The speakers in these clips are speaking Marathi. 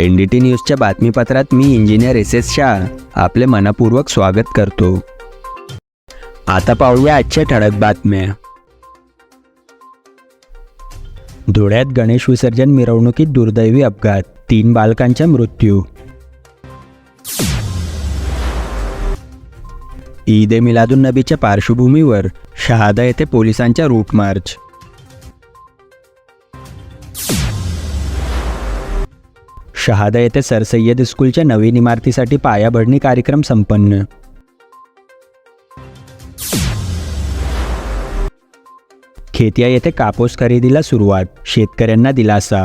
एन डी टी न्यूजच्या बातमीपत्रात मी इंजिनियर एस एस शाह आपले मनपूर्वक स्वागत करतो. आता पाहूया आजच्या ठळक बातम्या. धुळ्यात गणेश विसर्जन मिरवणुकीत दुर्दैवी अपघात तीन बालकांचा मृत्यू. ईद ए मिलादुन नबीच्या पार्श्वभूमीवर शहादा येथे पोलिसांच्या रूट मार्च शहादा येथे सर सय्यद स्कूलच्या नवीन इमारतीसाठी पायाभरणी कार्यक्रम संपन्न. खेतिया येथे कापूस खरेदीला सुरुवात. शेतकऱ्यांना दिलासा.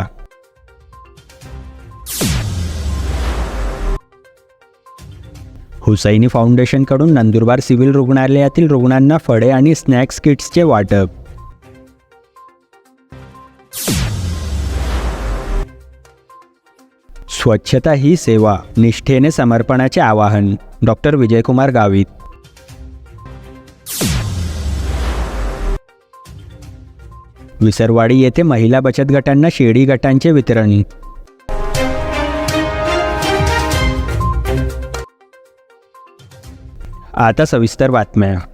हुसैनी फाउंडेशनकडून नंदुरबार सिव्हिल रुग्णालयातील रुग्णांना फळे आणि स्नॅक्स किट्सचे वाटप. स्वच्छता ही सेवा निष्ठेने समर्पणाचे आवाहन डॉक्टर विजयकुमार गावित. विसरवाडी येथे महिला बचत गटांना शेळी गटांचे वितरण. आता सविस्तर बातम्या.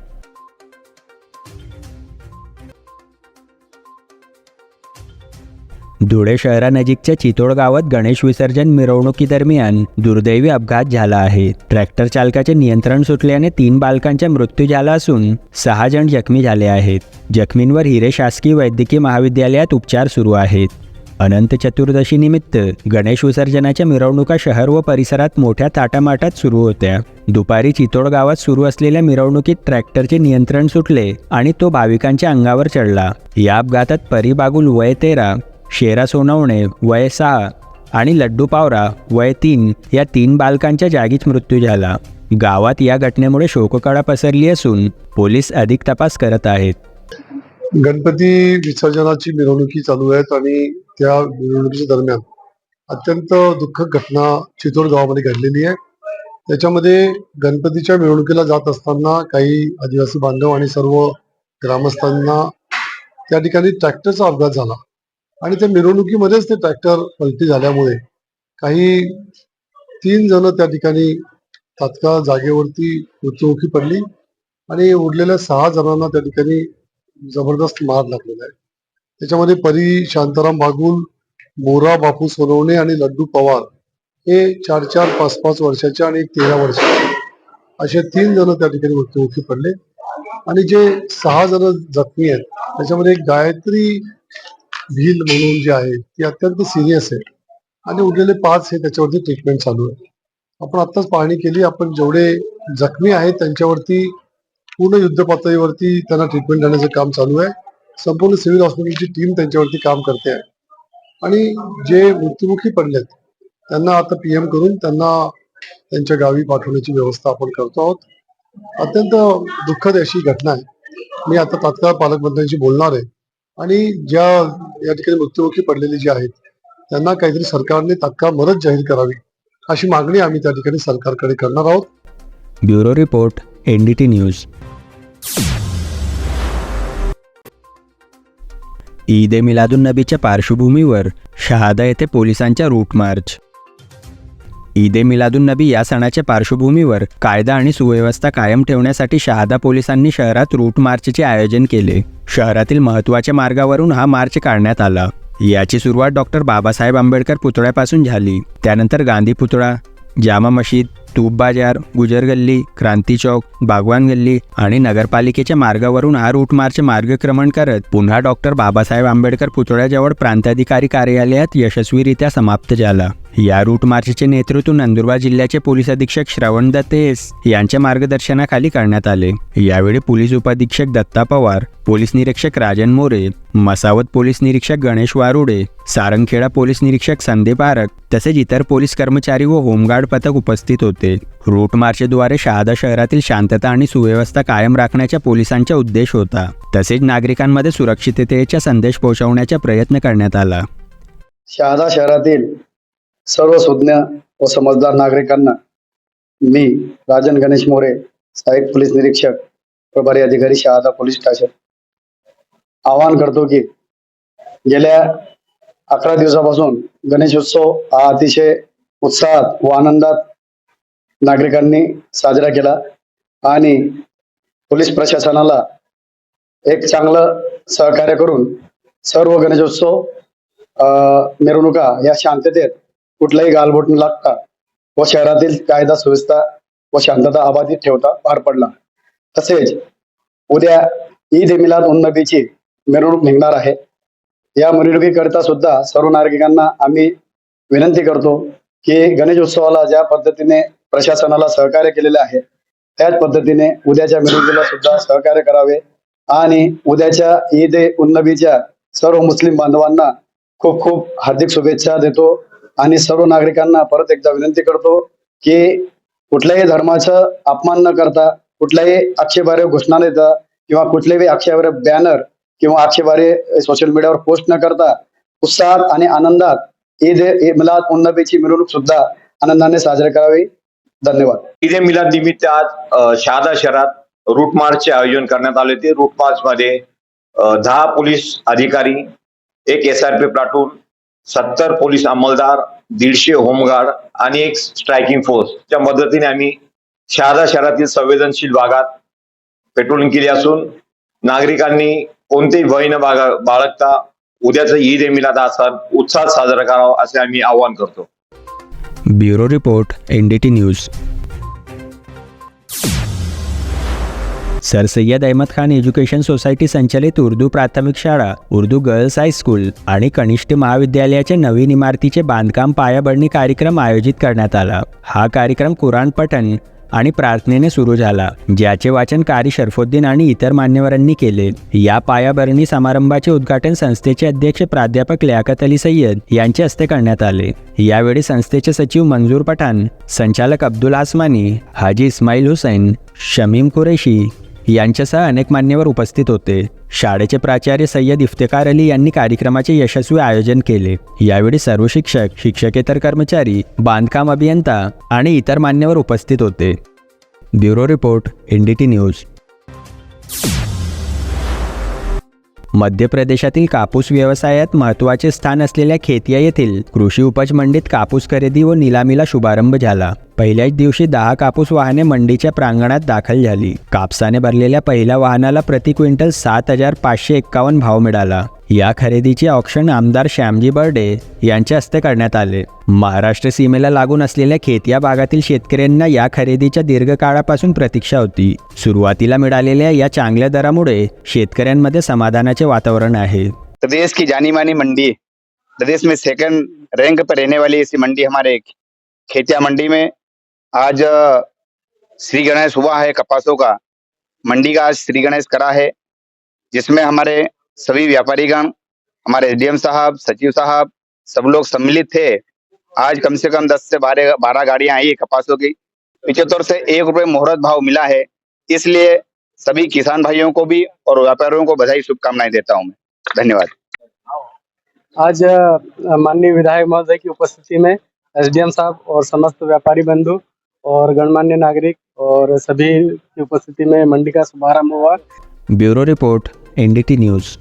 धुळे शहरानजीकच्या चितोड गावात गणेश विसर्जन मिरवणुकीदरम्यान दुर्दैवी अपघात झाला आहे. ट्रॅक्टर चालकाचे नियंत्रण सुटल्याने तीन बालकांचा मृत्यू झाला असून सहा जण जखमी झाले आहेत. जखमींवर हिरे शासकीय वैद्यकीय महाविद्यालयात उपचार सुरू आहेत. अनंत चतुर्दशी निमित्त गणेश विसर्जनाच्या मिरवणुका शहर व परिसरात मोठ्या ताटामाटात सुरू होत्या. दुपारी चितोड गावात सुरू असलेल्या मिरवणुकीत ट्रॅक्टरचे नियंत्रण सुटले आणि तो भाविकांच्या अंगावर चढला. या अपघातात परीबागुल वय तेरा शेरा सोनवणे वय सहा आणि लड्डू पावरा वय तीन या तीन बालकांच्या जागीच मृत्यू झाला. गावात या घटनेमुळे शोककळा पसरली असून पोलीस अधिक तपास करत आहेत. गणपती विसर्जनाची मिरवणुकी चालू आहेत आणि त्या मिरवणुकीच्या दरम्यान अत्यंत दुःखद घटना चितोड गावामध्ये घडलेली आहे. त्याच्यामध्ये गणपतीच्या मिरवणुकीला जात असताना काही आदिवासी बांधव आणि सर्व ग्रामस्थांना त्या ठिकाणी ट्रॅक्टरचा अपघात झाला. आणि त्या मिरवणुकीमध्येच ते ट्रॅक्टर पलटी झाल्यामुळे काही तीन जण त्या ठिकाणी तात्काळ जागेवरती मृत्युमुखी पडली आणि उरलेल्या सहा जणांना त्या ठिकाणी जबरदस्त मार लागलेला आहे. त्याच्यामध्ये परी शांताराम बागुल मोरा बापू सोनवणे आणि लड्डू पवार हे चार चार पाच पाच वर्षाचे आणि तेरा वर्षाचे असे तीन जण त्या ठिकाणी मृत्युमुखी पडले. आणि जे सहा जण जखमी आहेत त्याच्यामध्ये एक गायत्री भील म्हणून जे आहे ती अत्यंत सिरियस आहे. आणि उरलेले पाच हे त्याच्यावरती ट्रीटमेंट चालू आहे. आपण आत्ताच पाहणी केली आपण जेवढे जखमी आहेत त्यांच्यावरती पूर्ण युद्ध पातळीवरती त्यांना ट्रीटमेंट देण्याचं काम चालू आहे. संपूर्ण सिव्हिल हॉस्पिटलची टीम त्यांच्यावरती काम करते आहे. आणि जे मृत्युमुखी पडलेत त्यांना आता पीएम करून त्यांना त्यांच्या गावी पाठवण्याची व्यवस्था आपण करतो आहोत. अत्यंत दुःखद अशी घटना आहे. मी आता तात्काळ पालकमंत्र्यांशी बोलणार आहे. आणि ज्या या ठिकाणी मृत्युमुखी पडलेले जे आहेत त्यांना काहीतरी सरकारने तात्काळ मदत जाहीर करावी अशी मागणी आम्ही त्या ठिकाणी सरकारकडे करणार आहोत. Bureau report NDT news. Eid e Miladun नबीच्या पार्श्वभूमीवर शहादा येथे पोलिसांच्या रूट मार्च. ईद ए मिलादुन नबी या सणाच्या पार्श्वभूमीवर कायदा आणि सुव्यवस्था कायम ठेवण्यासाठी शहादा पोलिसांनी शहरात रूट मार्चचे आयोजन केले. शहरातील महत्त्वाच्या मार्गावरून हा मार्च काढण्यात आला. याची सुरुवात डॉक्टर बाबासाहेब आंबेडकर पुतळ्यापासून झाली. त्यानंतर गांधी पुतळा जामा मशीद तूप बाजार गुजर गल्ली क्रांती चौक बागवान गल्ली आणि नगरपालिकेच्या मार्गावरून हा रूट मार्च मार्गक्रमण करत पुन्हा डॉक्टर बाबासाहेब आंबेडकर पुतळ्याजवळ प्रांताधिकारी कार्यालयात यशस्वीरित्या समाप्त झाला. या रूट मार्चचे नेतृत्व नंदुरबार जिल्ह्याचे पोलीस अधीक्षक श्रवण दत्तेस यांच्या मार्गदर्शनाखाली करण्यात आले. यावेळी पोलीस उपाधीक्षक दत्ता पवार पोलीस निरीक्षक राजन मोरे मसावत पोलीस निरीक्षक गणेश वारुडे सारंगखेडा पोलीस निरीक्षक संदीप आरक तसेच इतर पोलीस कर्मचारी व होमगार्ड पथक उपस्थित होते. रूट मार्चद्वारे शहादा शहरातील शांतता आणि सुव्यवस्था कायम राखण्याच्या पोलिसांचा उद्देश होता. तसेच नागरिकांमध्ये सुरक्षिततेचा संदेश पोहोचवण्याचा प्रयत्न करण्यात आला. शहादा शहरातील सर्व सुज्ञ व समजदार नागरिकांना मी राजन गणेश मोरे सहाय्यक पोलीस निरीक्षक प्रभारी अधिकारी शहादा पोलीस स्टेशन. आवाहन करतो की गेल्या अकरा दिवसापासून गणेशोत्सव हा अतिशय उत्साहात व आनंदात नागरिकांनी साजरा केला आणि पोलीस प्रशासनाला एक चांगलं सहकार्य करून सर्व गणेशोत्सव मिरवणुका या शांततेत कुठलाही गालबोट न लागता व शहरातील कायदा सुव्यवस्था व शांतता अबाधित ठेवता पार पडला. तसेच उद्या ईद मिलाद उन्नतीची मिरवणूक निघणार आहे. या मिरवणुकीकरिता सुद्धा सर्व नागरिकांना आम्ही विनंती करतो की गणेश उत्सवाला ज्या पद्धतीने प्रशासनाला सहकार्य केलेले आहे त्याच पद्धतीने उद्याच्या मिरवणुकीला सुद्धा सहकार्य करावे आणि उद्याच्या ईद ए सर्व मुस्लिम बांधवांना खूप खूप हार्दिक शुभेच्छा देतो. आणि सर्व नागरिकांना परत एकदा विनंती करतो की कुठल्याही धर्माचं अपमान न करता कुठल्याही आक्षेपार्ह घोषणा न देता किंवा कुठलेही आक्षेपार्ह बॅनर किंवा आक्षेपार्ह सोशल मीडियावर पोस्ट न करता उत्साहात आणि आनंदात ईद ए मिलाद उन्नबीची मिरवणूक सुद्धा आनंदाने साजरी करावी. धन्यवाद. ईद ए मिलाद निमित्त आज शहादा शहरात रूट मार्चचे आयोजन करण्यात आले होते. रूट मार्च मध्ये दहा पोलीस अधिकारी एक एस आर पी प्लाटून सत्तर पोलीस अंमलदार दीडशे होमगार्ड आणि एक स्ट्रायकिंग फोर्स. च्या मदतीने आम्ही शहादा शहरातील संवेदनशील भागात पेट्रोलिंग केली असून नागरिकांनी कोणतेही भय न बागा बाळगता उद्याचा ईद ए मिलाद हा सण उत्साहात साजरा करावा असे आम्ही आवाहन करतो. Bureau report NDT news. Sir Syed Ahmad Khan education society संचालित उर्दू प्राथमिक शाळा उर्दू गर्ल्स हायस्कूल आणि कनिष्ठ महाविद्यालयाच्या नवीन इमारतीचे बांधकाम पायाभरणी कार्यक्रम आयोजित करण्यात आला. हा कार्यक्रम कुराण पठण आणि प्रार्थनेने सुरू झाला ज्याचे वाचन कारी शरफुद्दीन आणि इतर मान्यवरांनी केले. या पायाभरणी समारंभाचे उद्घाटन संस्थेचे अध्यक्ष प्राध्यापक लियाकत अली सय्यद यांच्या हस्ते करण्यात आले. यावेळी संस्थेचे सचिव मंजूर पठाण संचालक अब्दुल आसमानी हाजी इस्माईल हुसैन शमीम कुरेशी यांच्यासह अनेक मान्यवर उपस्थित होते. शाळेचे प्राचार्य सय्यद इफ्तेकार अली यांनी कार्यक्रमाचे यशस्वी आयोजन केले. यावेळी सर्व शिक्षक शिक्षकेतर कर्मचारी बांधकाम अभियंता आणि इतर मान्यवर उपस्थित होते. Bureau report N D T news. मध्य प्रदेशातील कापूस व्यवसायात महत्त्वाचे स्थान असलेल्या खेतिया येथील कृषी उपज मंडीत कापूस खरेदी व निलामीला शुभारंभ झाला. पहिल्याच दिवशी दहा कापूस वाहने मंडीच्या प्रांगणात दाखल झाली. कापसाने भरलेल्या पहिल्या वाहनाला प्रति क्विंटल सात हजार पाचशे एक्कावन्न भाव मिळाला. या खरेदीचे ऑप्शन आमदार श्यामजी बर्डे यांच्या हस्ते करण्यात आले. महाराष्ट्र सीमेला लागून असलेल्या खेतिया भागातील शेतकऱ्यांना या खरेदीच्या दीर्घकाळापासून प्रतीक्षा होती. सुरुवातीला मिळालेल्या या चांगल्या दरामुळे शेतकऱ्यांमध्ये समाधानाचे वातावरण आहे. प्रदेश की जानी मानी मंडी. प्रदेश में सेकंड रैंक पर रहने वाली ऐसी मंडी हमारे खेतिया मंडी में आज श्री गणेश हुआ है कपासों का। मंडी का आज श्री गणेश करा है, जिसमें हमारे सभी व्यापारीगण, हमारे एसडीएम साहब, सचिव साहब, सब लोग सम्मिलित थे। आज कम से कम दस से बारह बारह गाड़ियाँ आई है कपासों की। पिछहत्तर से एक रुपए मुहूर्त भाव मिला है, इसलिए सभी किसान भाइयों को भी और व्यापारियों को बधाई, शुभकामनाएँ देता हूँ मैं। धन्यवाद। आज माननीय विधायक महोदय की उपस्थिति में एसडीएम साहब और समस्त व्यापारी बंधु और गणमान्य नागरिक और सभी की उपस्थिति में मंडी का शुभारंभ हुआ। Bureau report NDT news.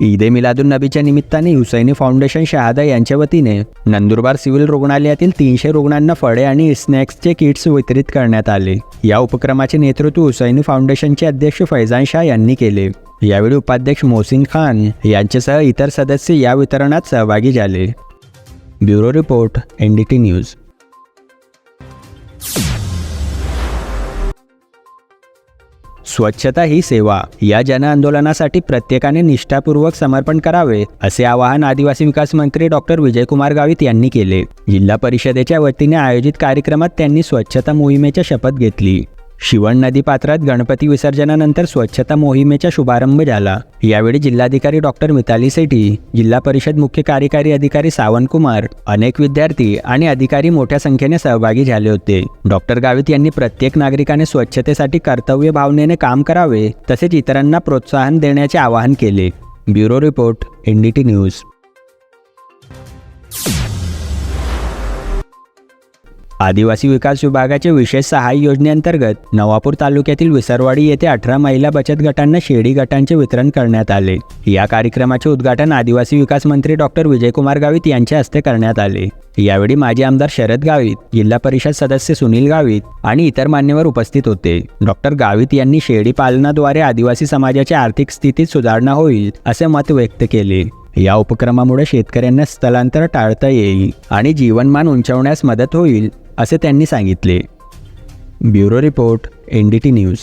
Eid e मिलादुन्नबीच्या निमित्ताने हुसैनी फाउंडेशन शहादा यांच्या वतीने नंदुरबार सिव्हिल रुग्णालयातील तीनशे रुग्णांना फळे आणि स्नॅक्सचे किट्स वितरित करण्यात आले. या उपक्रमाचे नेतृत्व हुसैनी फाउंडेशनचे अध्यक्ष फैजान शाह यांनी केले. यावेळी उपाध्यक्ष मोहसिन खान यांच्यासह इतर सदस्य या वितरणात सहभागी झाले. Bureau report N D T news. स्वच्छता ही सेवा. या जनआंदोलनासाठी प्रत्येकाने निष्ठापूर्वक समर्पण करावे असे आवाहन आदिवासी विकास मंत्री डॉक्टर विजयकुमार गावित यांनी केले. जिल्हा परिषदेच्या वतीने आयोजित कार्यक्रमात त्यांनी स्वच्छता मोहिमेच्या शपथ घेतली. शिवण नदी पात्रात गणपती विसर्जनानंतर स्वच्छता मोहिमेचा शुभारंभ झाला. यावेळी जिल्हाधिकारी डॉक्टर मिताली सेठी जिल्हा परिषद मुख्य कार्यकारी अधिकारी सावंत कुमार अनेक विद्यार्थी आणि अधिकारी मोठ्या संख्येने सहभागी झाले होते. डॉक्टर गावित यांनी प्रत्येक नागरिकाने स्वच्छतेसाठी कर्तव्य भावनेने काम करावे तसेच इतरांना प्रोत्साहन देण्याचे आवाहन केले. Bureau report NDT news. आदिवासी विकास विभागाच्या विशेष सहाय्य योजनेअंतर्गत नवापूर तालुक्यातील विसरवाडी येथे अठरा महिला बचत गटांना शेळी गटांचे वितरण करण्यात आले. या कार्यक्रमाचे उद्घाटन आदिवासी विकास मंत्री डॉक्टर विजयकुमार गावित यांच्या हस्ते करण्यात आले. यावेळी माजी आमदार शरद गावित जिल्हा परिषद सदस्य सुनील गावित आणि इतर मान्यवर उपस्थित होते. डॉक्टर गावित यांनी शेळी पालनाद्वारे आदिवासी समाजाच्या आर्थिक स्थितीत सुधारणा होईल असे मत व्यक्त केले. या उपक्रमामुळे शेतकऱ्यांना स्थलांतर टाळता येईल आणि जीवनमान उंचावण्यास मदत होईल असे त्यांनी सांगितले. Bureau report N D T news.